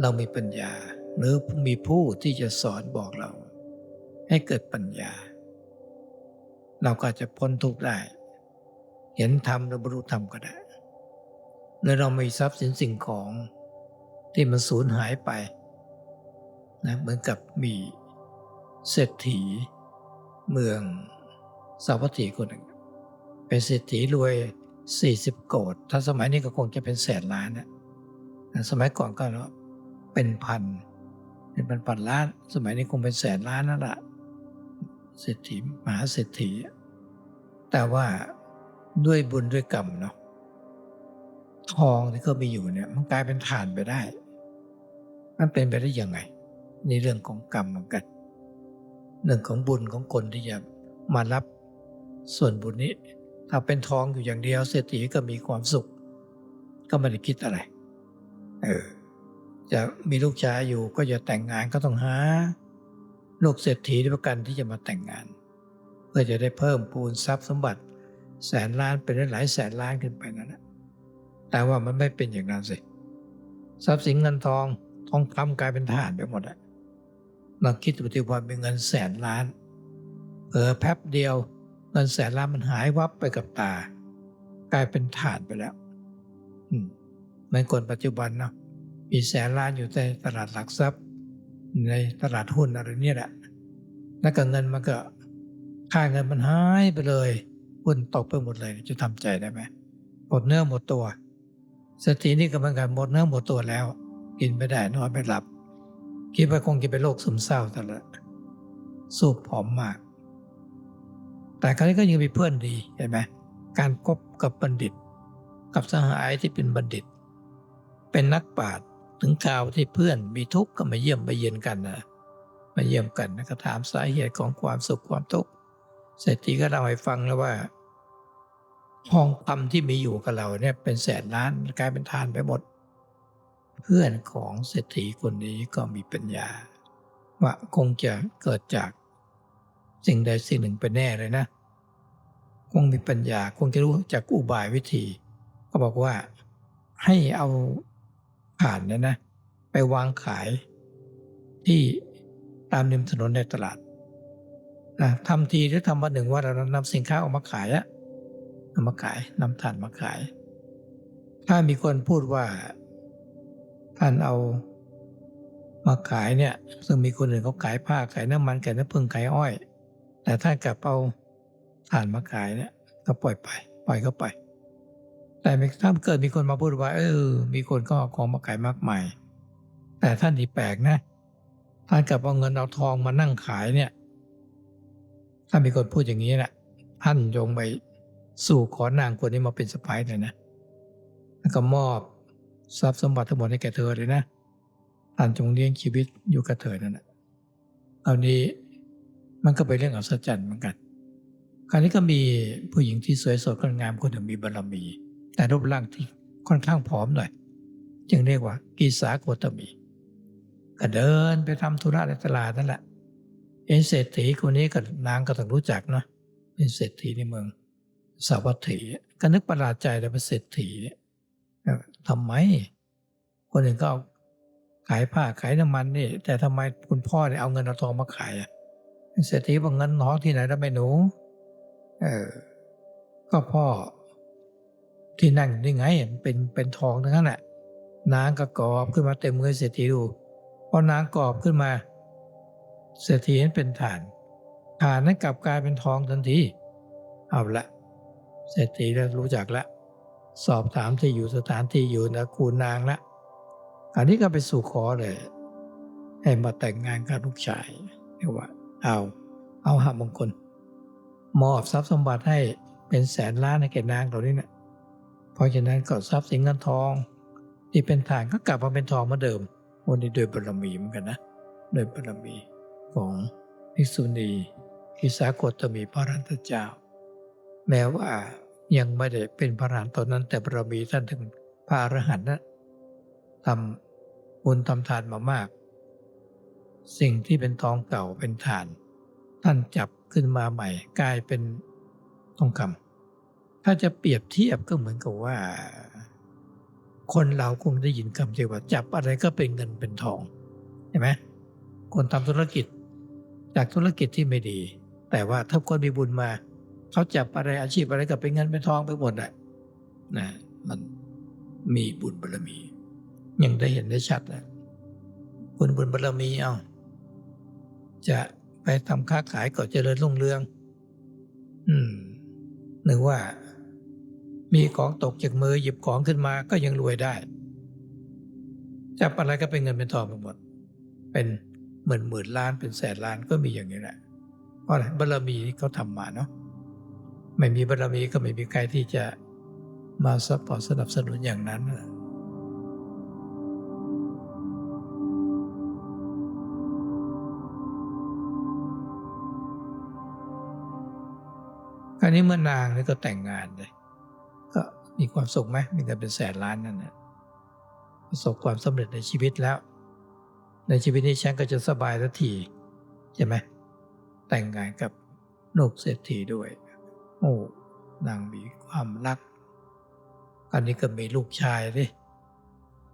เรามีปัญญา หรือมีผู้ที่จะสอนบอกเรา ให้เกิดปัญญา เราก็จะพ้นทุกข์ได้ เห็นธรรมหรือบรรลุธรรมก็ได้หรือเรามีทรัพย์สินสิ่งของที่มันสูญหายไปนะเหมือนกับมีเศรษฐี เมืองสาวัตถีคนหนึ่งเป็นเศรษฐีรวย 40 โกดถ้าสมัยนี้ก็คงจะเป็นแสนล้านนะสมัยก่อนก็ เป็นพัน เป็นพันพันล้าน สมัยนี้คงเป็นแสนล้านนั่นแหละเศรษฐีมหาเศรษฐี แต่ว่าด้วยบุญด้วยกรรมเนาะทองที่เขามีอยู่เนี่ยมันกลายเป็นฐานไปได้ มันเป็นไปได้ยังไงนี่เรื่องของกรรมเหมือนกันเรื่องของบุญของคนที่จะมารับส่วนบุญนี้ ถ้าเป็นทองอยู่อย่างเดียวเศรษฐีก็มีความสุข ก็ไม่ได้คิดอะไร เออ จะมีลูกชายอยู่ก็จะแต่งงานก็ต้องหาลูกเศรษฐีด้วยประกันที่จะมาแต่งงาน เพื่อจะได้เพิ่มปูนทรัพย์สมบัติ แสนล้านเป็นหลายแสนล้านขึ้นไปนั่นแหละแต่ว่ามันไม่เป็นอย่างนั้นสิทรัพย์สินเงินทองทองคำกลายเป็นฐานไปหมดอะเราคิดดูที่ว่าเป็นเงินแสนล้านเออแป๊บเดียว เงินแสนล้านมันหายวับไปกับตา กลายเป็นฐานไปแล้ว อืมเหมือนคนปัจจุบันเนาะ มีแสนล้านอยู่ในตลาดหลักทรัพย์ ในตลาดหุ้นอะไรเนี่ยแหละแล้วก็เงินมันก็ค่าเงินมันหายไปเลยหุ้นตกไปหมดเลยจะทำใจได้ไหมหมดเนื้อหมดตัว สตินี่ก็เหมือนกันหมดเนื้อหมดตัวแล้ว กินไม่ได้นอนไม่หลับ คิดว่าคงจะเป็นโรคซึมเศร้าแต่ละสูบผอมมาก แต่ครั้นี้ก็ยังมีเพื่อนดีเห็นไหมการคบกับบัณฑิต กับสหายที่เป็นบัณฑิต เป็นนักปราชญ์ ถึงข่าวที่เพื่อนมีทุกข์ก็มาเยี่ยมมาเยียนกันนะมาเยี่ยมกันนะก็ถามสาเหตุของความสุขความทุกข์เศรษฐีก็เล่าให้ฟังแล้วว่าทองคำที่มีอยู่กับเราเนี่ยเป็นแสนล้านกลายเป็นทานไปหมด เพื่อนของเศรษฐีคนนี้ก็มีปัญญา ว่าคงจะเกิดจากสิ่งใดสิ่งหนึ่งเป็นแน่เลยนะ คงมีปัญญาคงจะรู้จากอุบายวิธี ก็บอกว่าให้เอา ผ่านเนี่ยนะ ไปวางขายที่ตามริมถนนในตลาดนะทำทีหรือทำวันหนึ่งว่าเรานำสินค้าออกมาขายอะนำมาขายนำถ่านมาขาย ถ้ามีคนพูดว่าท่านเอามาขายเนี่ย ซึ่งมีคนอื่นเขาขายผ้าขายน้ำมันขายน้ำผึ้งขายอ้อย แต่ท่านกลับเอาถ่านมาขายเนี่ยก็ปล่อยไป ปล่อยเขาไป แต่ถ้าเกิดมีคนมาพูดว่า เออ มีคนก็ของมาขายมากมาย แต่ท่านนี่แปลกนะท่านกลับเอาเงินเอาทองมานั่งขายเนี่ย ถ้ามีคนพูดอย่างนี้แหละท่านยงไปสู่ขอนางคนนี้มาเป็นสะพ้ายเลยนะแล้วก็มอบทรัพย์สมบัติทั้งหมดให้แก่เธอเลยนะท่านจงเลี้ยงชีวิตอยู่กับเธอนั่นแหละเอานี้มันก็เป็นเรื่องอัศจรรย์เหมือนกัน คราวนี้ก็มีผู้หญิงที่สวยสดงดงามคนหนึ่งมีบารมี แต่รูปร่างที่ค่อนข้างผอมหน่อย จึงเรียกว่ากีสาโกตมีก็เดินไปทำธุระในตลาดนั่นแหละเอ็นเศรษฐีคนนี้กับนางก็ต้องรู้จักเนาะเป็นเศรษฐีในเมืองสาวัตถีก็นึกประหลาดใจเลยเป็นเศรษฐีทำไม คนอื่นก็เอาขายผ้าขายน้ำมันนี่ แต่ทำไมคุณพ่อเนี่ยเอาเงินเอาทองมาขายอะเศรษฐีบอกเงินน้องที่ไหนแล้วไม่หนู เออ ก็พ่อ ที่นั่งนี่ไงเป็นเป็นทองทั้งนั้นแหละนางก็กรอบขึ้นมาเต็มมือเศรษฐีดูพอนางกรอบขึ้นมา เศรษฐีนั้นเป็นฐานฐานนั้นกลับกลายเป็นทองทันทีเอาละเศรษฐีแล้วรู้จักแล้วสอบถามที่อยู่สถานที่อยู่นะคูนางละอันนี้ก็ไปสู่ขอเลย ให้มาแต่งงานกับลูกชายเรียกว่า เอาเอาหามงคลมอบทรัพย์สมบัติให้เป็นแสนล้านให้แก่นางเหล่านี้เนะี่ย เพราะฉะนั้นก็ทรัพย์สินเงินทอง ที่เป็นฐานก็กลับมาเป็นทองเหมือนเดิมวันนี้โดยบารมีเหมือนกันนะโดยบารมีของภิกษุณีทิสากตมีพระรัตเจ้า แม้ว่ายังไม่ได้เป็นพระอรหันต์ตอนนั้น แต่บารมีท่านถึงพระอรหันต์นะทำบุญทำทานมามาก สิ่งที่เป็นทองเก่าเป็นฐาน ท่านจับขึ้นมาใหม่กลายเป็นทองคำ ถ้าจะเปรียบเทียบก็เหมือนกับว่า คนเราคงได้ยินคำที่ว่าจับอะไรก็เป็นเงินเป็นทองเห็นไหมคนทำธุรกิจ จากธุรกิจที่ไม่ดี แต่ว่าถ้าคนมีบุญมาเขาจับอะไรอาชีพอะไรก็เป็นเงินเป็นทองไปหมดอะนะมันมีบุญบารมี ยังได้เห็นได้ชัดนะบุญบุญบารมีเอาจะไปทำค้าขายก็เจริญรุ่งเรือง อืมหรือว่า มีของตกจากมือหยิบของขึ้นมาก็ยังรวยได้ จับอะไรก็เป็นเงินเป็นทองไปหมด เป็นหมื่นหมื่นล้านเป็นแสนล้านก็มีอย่างนี้แหละเพราะอะไรบารมีที่เขาทำมาเนาะไม่มีบารมีก็ไม่มีใครที่จะมาซัพพอร์ตสนับสนุนอย่างนั้นน่ะคราวนี้เมื่อนางนี่ก็แต่งงานเลย มีความสุขไหมมีเงินเป็นแสนล้านนั่นนะประสบความสำเร็จในชีวิตแล้ว ในชีวิตนี้ฉันก็จะสบายสักทีใช่ไหมแต่งงานกับลูกเศรษฐีด้วย โอ้นางมีความรักอันนี้ก็มีลูกชายดิ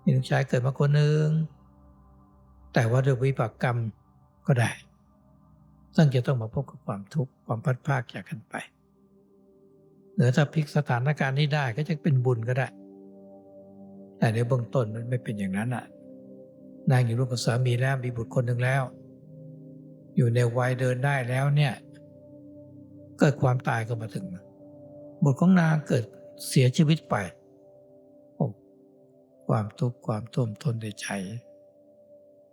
มีลูกชายเกิดมาคนหนึ่งแต่ว่าด้วยวิบากกรรมก็ได้ซึ่งจะต้องมาพบกับความทุกข์ความพัดพากจากกันไป หรือถ้าพลิกสถานการณ์นี้ได้ก็จะเป็นบุญก็ได้ แต่ในเบื้องต้นมันไม่เป็นอย่างนั้นอะนางอยู่ร่วมกับสามีแล้วมีบุตรคนหนึ่งแล้ว อยู่ในวัยเดินได้แล้วเนี่ยเกิดความตายก็มาถึงบุตรของนางเกิดเสียชีวิตไปโอ้ความทุกข์ความท่วมทนในใจ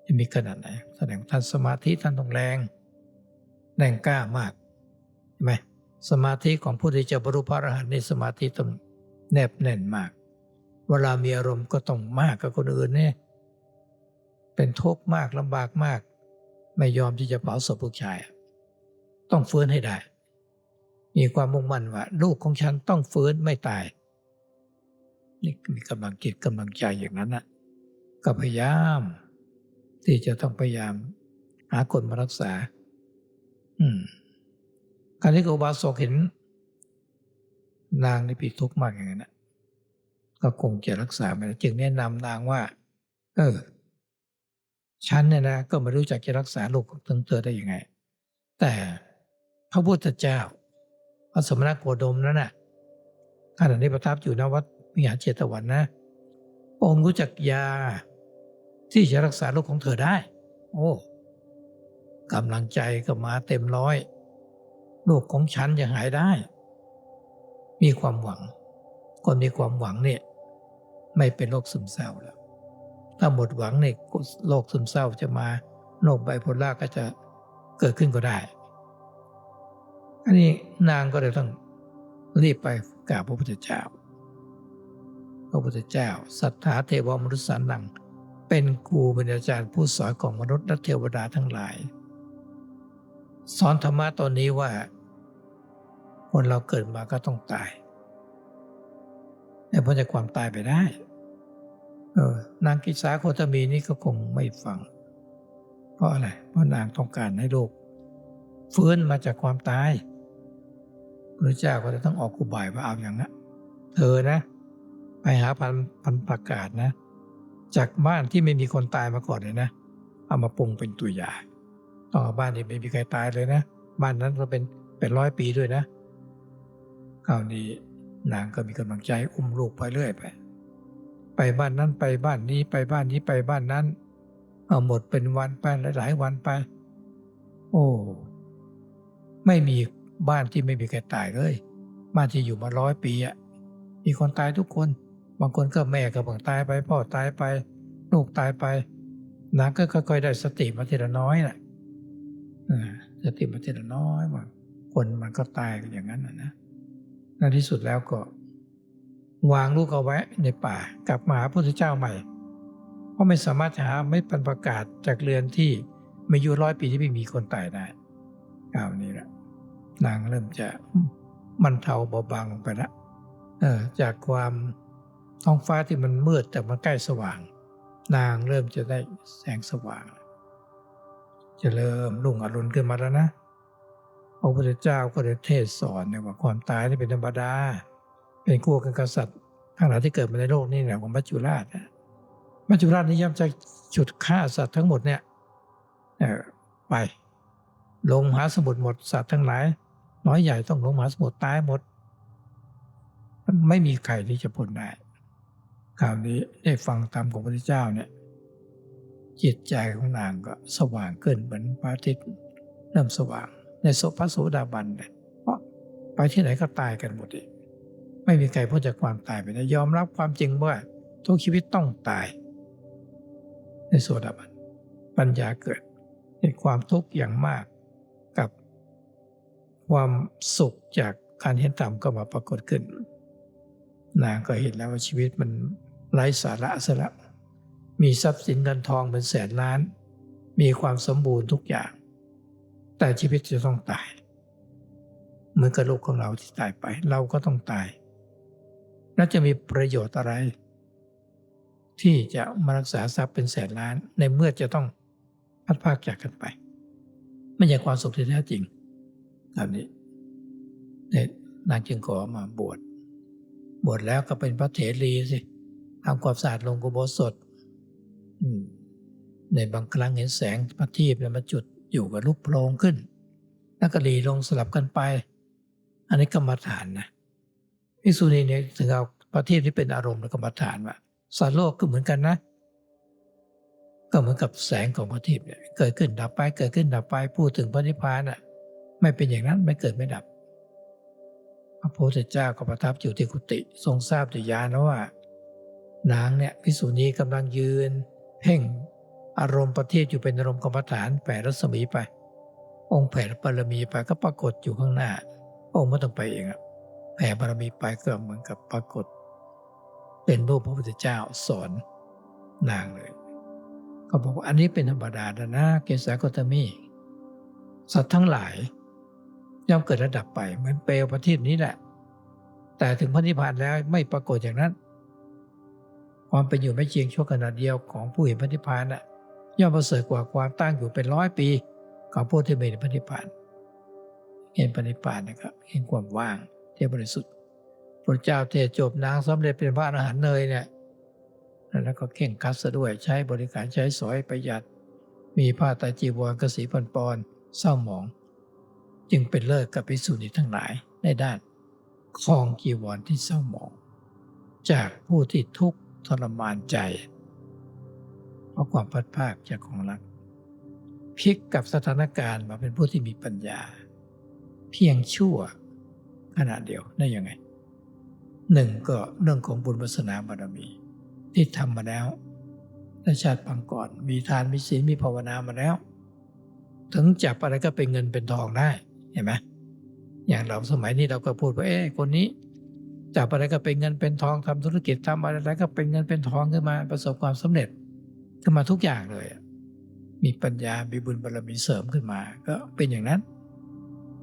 จะมีขนาดไหน แสดงว่าท่านสมาธิท่านต้องแรง แรงกล้ามากใช่ไหม สมาธิของผู้ที่จะบรรลุพระอรหันต์ในสมาธิต้องแนบแน่นมาก เวลามีอารมณ์ก็ต้องมากกับคนอื่นเนี่ยเป็นทุกข์มากลำบากมาก ไม่ยอมที่จะเผาศพลูกชาย ต้องฟื้นให้ได้ มีความมุ่งมั่นว่า ลูกของฉันต้องฟื้นไม่ตาย นี่มีกำลังจิตกำลังใจอย่างนั้นนะก็พยายาม ที่จะต้องพยายาม หาคนมารักษา อืม การที่อุบาสกเห็น นางในปีทุกข์มากอย่างนั้นก็คงจะรักษาไม่ได้จึงแนะนำนางว่า เออ ฉันเนี่ยนะ ก็ไม่รู้จักจะรักษาลูกของเธอได้ยังไง แต่พระพุทธเจ้า พระสมณโคดมนั้นน่ะขณะนี้ประทับอยู่ณวัดมิหารเจตวันนะองค์รู้จักยา ที่จะรักษาลูกของเธอได้ โอ้กำลังใจก็มาเต็มร้อย ลูกของฉันจะหายได้ มีความหวัง คนมีความหวังเนี่ยไม่เป็นโรคซึมเศร้าแล้ว ถ้าหมดหวังเนี่ยโรคซึมเศร้าจะมาโรคไบโพล่าก็จะเกิดขึ้นก็ได้ อันนี้นางก็เลยต้องรีบไปกราบพระพุทธเจ้า พระพุทธเจ้าศรัทธาเทวมนุษย์สานัง เป็นครูเป็นอาจารย์ผู้สอนของมนุษย์และเทวดาทั้งหลาย สอนธรรมะตอนนี้ว่า คนเราเกิดมาก็ต้องตายแต่พ้นจากความตายไปได้เออนางกิสาโคตมีนี่ก็คงไม่ฟัง เพราะอะไร เพราะนางต้องการให้โลกฟื้นมาจากความตายพระเจ้าก็จะต้องออกกุบายว่าเอาอย่างนั้นเธอนะ ไปหาพันพันประกาศนะ จากบ้านที่ไม่มีคนตายมาก่อนเลยนะ เอามาปรุงเป็นตัวอย่างต้องเอาบ้านที่ไม่มีใครตายเลยนะ บ้านนั้นก็เป็นเป็นร้อยปีด้วยนะ คราวนี้นางก็มีกำลังใจอุ้มลูกไปเรื่อยไป ไปบ้านนั้นไปบ้านนี้ไปบ้านนี้ไปบ้านนั้น เอาหมดเป็นวันไปหลายๆวันไป โอ้ ไม่มีบ้านที่ไม่มีใครตายเลย บ้านที่อยู่มาร้อยปีอะมีคนตายทุกคน บางคนก็แม่ก็บังตายไป พ่อตายไป ลูกตายไปนางก็ค่อยๆได้สติมาทีละน้อยน่ะสติมาทีละน้อยว่าคนมันก็ตายกันอย่างนั้นนะนะ ในที่สุดแล้วก็ วางลูกเอาไว้ในป่า กลับมาหาพระพุทธเจ้าใหม่ เพราะไม่สามารถหาไม่ปันประกาศจากเรือนที่ไม่อยู่ร้อยปีที่ไม่มีคนตายได้คราวนี้แหละนางเริ่มจะมันเทาเบาบางลงไปแล้วเออจากความท้องฟ้าที่มันมืดแต่มันใกล้สว่าง นางเริ่มจะได้แสงสว่าง จะเริ่มรุ่งอรุณขึ้นมาแล้วนะ พระพุทธเจ้าก็ได้เทศสอนเนี่ยว่าความตายนี่เป็นธรรมดา เป็นคู่กับกษัตริย์ทั้งหลายที่เกิดมาในโลกนี่แหละของมัจจุราชนะมัจจุราชนี่ย่อมจะฉุดฆ่าสัตว์ทั้งหมดเนี่ยไป ลงมหาสมุทรหมดสัตว์ทั้งหลาย น้อยใหญ่ต้องลงมหาสมุทรตายหมดไม่มีใครที่จะพ้นได้คราวนี้ได้ฟังธรรมของพระพุทธเจ้าเนี่ยจิตใจของนางก็สว่างขึ้นเหมือนพระอาทิตย์เริ่มสว่าง ในโสพระโสดาบันเนี่ยเพราะไปที่ไหนก็ตายกันหมดอีกไม่มีใครพ้นจากความตายไปได้ยอมรับความจริงว่าทุกชีวิตต้องตาย ในโสดาบันปัญญาเกิดในความทุกข์อย่างมากกับความสุขจากการเห็นธรรมก็มาปรากฏขึ้นนางก็เห็นแล้วว่าชีวิตมันไร้สาระซะแล้วมีทรัพย์สินเงินทองเป็นแสนล้าน มีความสมบูรณ์ทุกอย่าง แต่ชีวิตจะต้องตาย เหมือนกับลูกของเราที่ตายไป เราก็ต้องตาย แล้วจะมีประโยชน์อะไร ที่จะมารักษาทรัพย์เป็นแสนล้าน ในเมื่อจะต้องพัดพากจากกันไป ไม่ใช่ความสุขที่แท้จริงแบบนี้เนี่ยนางจึงขอมาบวชบวชแล้วก็เป็นพระเถรีสิทำความสะอาดลงกุโบสถในบางครั้งเห็นแสงพระทีปเนี่ยมาจุด อยู่กับลูกโพลงขึ้นแล้วก็หลีลงสลับกันไป อันนี้กรรมฐานนะพิกษุนีเนี่ยถึงเอาประเทีปที่เป็นอารมณ์และกรรมฐานว่าสัตว์โลกก็เหมือนกันนะ ก็เหมือนกับแสงของพระทีปเนี่ยเกิดขึ้นดับไปเกิดขึ้นดับไปพูดถึงพระนิพพานอะไม่เป็นอย่างนั้นไม่เกิดไม่ดับ พระโพุทธเจ้าก็ประทับอยู่ที่กุฏิทรงทราบด้วยญาณว่า นางเนี่ยพิสูจนีกำลังยืน เพ่ง อารมณ์ประเทศอยู่เป็นอารมณ์กรรมฐานแผ่รัศมีไป องค์แผ่บารมีไปก็ปรากฏอยู่ข้างหน้า องค์ไม่ต้องไปเองอะแผ่บารมีไปก็เหมือนกับปรากฏ เป็นรูปพระพุทธเจ้าสอนนางเลย ก็บอกว่าอันนี้เป็นธรรมดาดนะ เกษากตมีสัตว์ทั้งหลายย่อมเกิดระดับไปเหมือนเปลวประทีปนี้แหละ แต่ถึงพระนิพพานแล้วไม่ปรากฏอย่างนั้น ความเป็นอยู่ไม่เชียงชั่วขณะเดียวของผู้เห็นพระนิพพานน่ะ ย่อมประเสริฐกว่าความตั้งอยู่เป็นร้อยปีของผู้ที่ไม่เห็นพระนิพพานเห็นพระนิพพานนะครับ เห็นความว่างที่บริสุทธิ์พระเจ้าเทศจบนางสำเร็จเป็นพระอรหันต์เลยเนี่ยแล้วก็เข่งคัดซะด้วยใช้บริการใช้สอยประหยัด มีผ้าตรจีวรกสีพันปอนเศร้าหมอง จึงเป็นเลิกกับภิกษุณีทั้งหลายในด้านคลองจีวรที่เศร้าหมอง จากผู้ที่ทุกข์ทรมานใจ ราะความพัดภาคจากของรักพลิกกับสถานการณ์มาเป็นผู้ที่มีปัญญา เพียงชั่วขณะเดียวได้ยังไงหนึ่งก็เรื่องของบุญวาสนาบารมี ที่ทำมาแล้วในชาติปังก่อนมีทานมีศีลมีภาวนามาแล้ว ถึงจับอะไรก็เป็นเงินเป็นทองได้เห็นไหมอย่างเราสมัยนี้เราก็พูดว่าเอ๊ะคนนี้จับอะไรก็เป็นเงินเป็นทองทำธุรกิจทำอะไรก็เป็นเงินเป็นทองขึ้นมาประสบความสำเร็จ ขึ้นมาทุกอย่างเลย มีปัญญามีบุญบารมีเสริมขึ้นมา ก็เป็นอย่างนั้น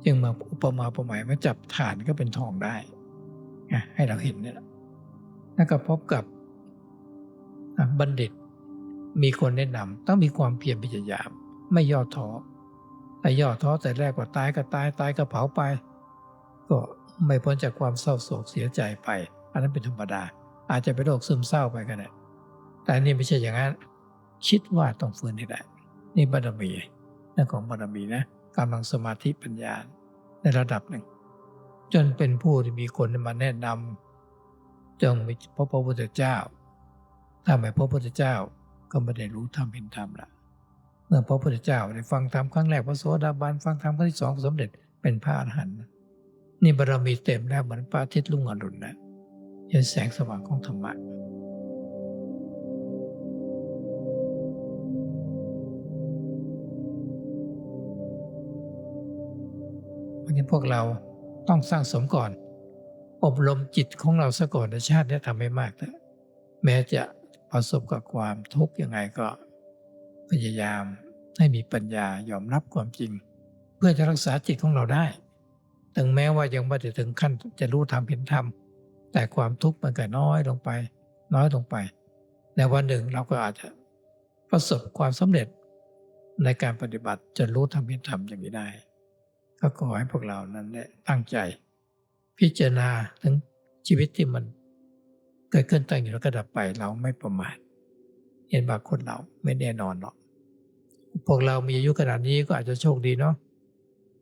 จึงมาอุปมาอุปไมยมาจับฐานก็เป็นทองได้ให้เราเห็นเนี่ยแล้วก็พบกับบัณฑิตมีคนแนะนำต้องมีความเพียรพยายาม ไม่ย่อท้อแต่ย่อท้อแต่แรกว่าตายก็ตายตายก็เผาไป ก็ไม่พ้นจากความเศร้าโศกเสียใจไป อันนั้นเป็นธรรมดา อาจจะเป็นโรคซึมเศร้าไปก็ได้แต่นี่ไม่ใช่อย่างนั้น คิดว่าต้องฟื้นให้ได้ นี่บารมีนั่นของบารมีนะกำลังสมาธิปัญญาในระดับหนึ่ง จนเป็นผู้ที่มีคนมาแนะนำจงมีพระพุทธเจ้าถ้าไม่พระพุทธเจ้าก็ไม่ได้รู้ธรรมเห็นธรรมละเมื่อพระพุทธเจ้าได้ฟังธรรมครั้งแรกพระโสดาบันฟังธรรมครั้งที่สองสมเด็จเป็นพระอรหันต์นี่บารมีเต็มแล้วเหมือนพระอาทิตย์ลุ่งอรุณนะเห็นแสงสว่างของธรรมะ พวกเราต้องสร้างสมก่อน อบรมจิตของเราซะก่อนชาตินี้ทำให้มากแต่แม้จะประสบกับความทุกข์ยังไงก็พยายามให้มีปัญญายอมรับความจริง เพื่อจะรักษาจิตของเราได้ ถึงแม้ว่ายังไม่ได้ถึงขั้นจะรู้ธรรมเห็นธรรม แต่ความทุกข์มันก็น้อยลงไป น้อยลงไป ในวันหนึ่งเราก็อาจจะประสบความสำเร็จในการปฏิบัติจนรู้ธรรมเห็นธรรมอย่างนี้ได้ ก็ขอให้พวกเรานั้นได้ตั้งใจ พิจารณาถึงชีวิตที่มันเกิดขึ้นตั้งอยู่แล้วก็ดับไปเราไม่ประมาทเห็นบางคนเราไม่แน่นอนหรอกพวกเรามีอายุขนาดนี้ก็อาจจะโชคดีเนาะ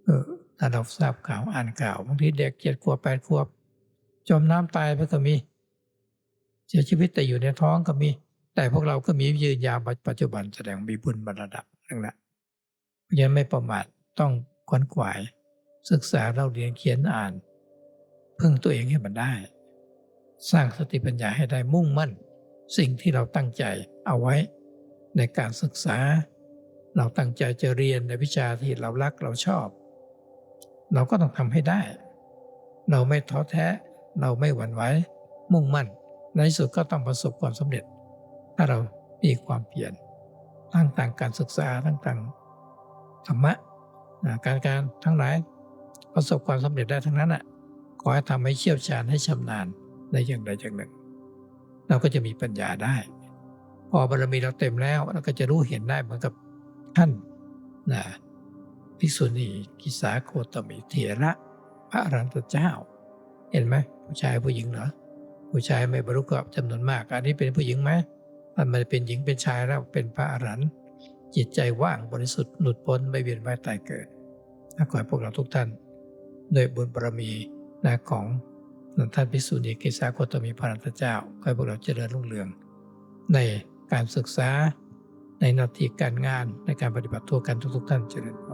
เออถ้าเราทราบข่าวอ่านข่าวบางทีเด็กเจ็ดขวบแปดขวบ จมน้ำตายไปก็มี เสียชีวิตแต่อยู่ในท้องก็มี แต่พวกเราก็มียืนยาวปัจจุบันแสดงมีบุญบรรดับนั่นแหละเพราะฉะนั้นไม่ประมาทต้อง วนขวาย ศึกษาเราเรียนเขียนอ่าน พึ่งตัวเองให้มันได้ สร้างสติปัญญาให้ได้มุ่งมั่น สิ่งที่เราตั้งใจเอาไว้ ในการศึกษา เราตั้งใจจะเรียนในวิชาที่เรารักเราชอบ เราก็ต้องทำให้ได้ เราไม่ท้อแท้ เราไม่หวั่นไหวมุ่งมั่น ในที่สุดก็ต้องประสบความสำเร็จ ถ้าเรามีความเพียรทั้งต่างการศึกษาทั้งต่างธรรมะ การการทั้งหลายประสบความสำเร็จได้ทั้งนั้นอะขอให้ทำให้เชี่ยวชาญให้ชำนาญในอย่างใดอย่างหนึ่ง เราก็จะมีปัญญาได้ พอบารมีเราเต็มแล้วเราก็จะรู้เห็นได้เหมือนกับท่านนะภิกษุณีกิสาโคตมิเถระพระอรันตเจ้า เห็นไหมผู้ชายผู้หญิงเหรอผู้ชายไม่บรรลุก็จำนวนมาก อันนี้เป็นผู้หญิงไหมมันม่ได้เป็นหญิงเป็นชายแล้วเป็นพระอรหันต์จิตใจว่างบริสุทธิ์หลุดพ้นไม่เวียนว่ายตายเกิด ขอให้พวกเราทุกท่านด้วยบุญบารมีนะของท่านพิสุทธิ์เอกิสาโคตมีพระอรหันตเจ้าขอให้พวกเราเจริญรุ่งเรือง ในการศึกษาในหนาทีการงานในการปฏิบัติทั่วกันทุกๆท่านเจริญพร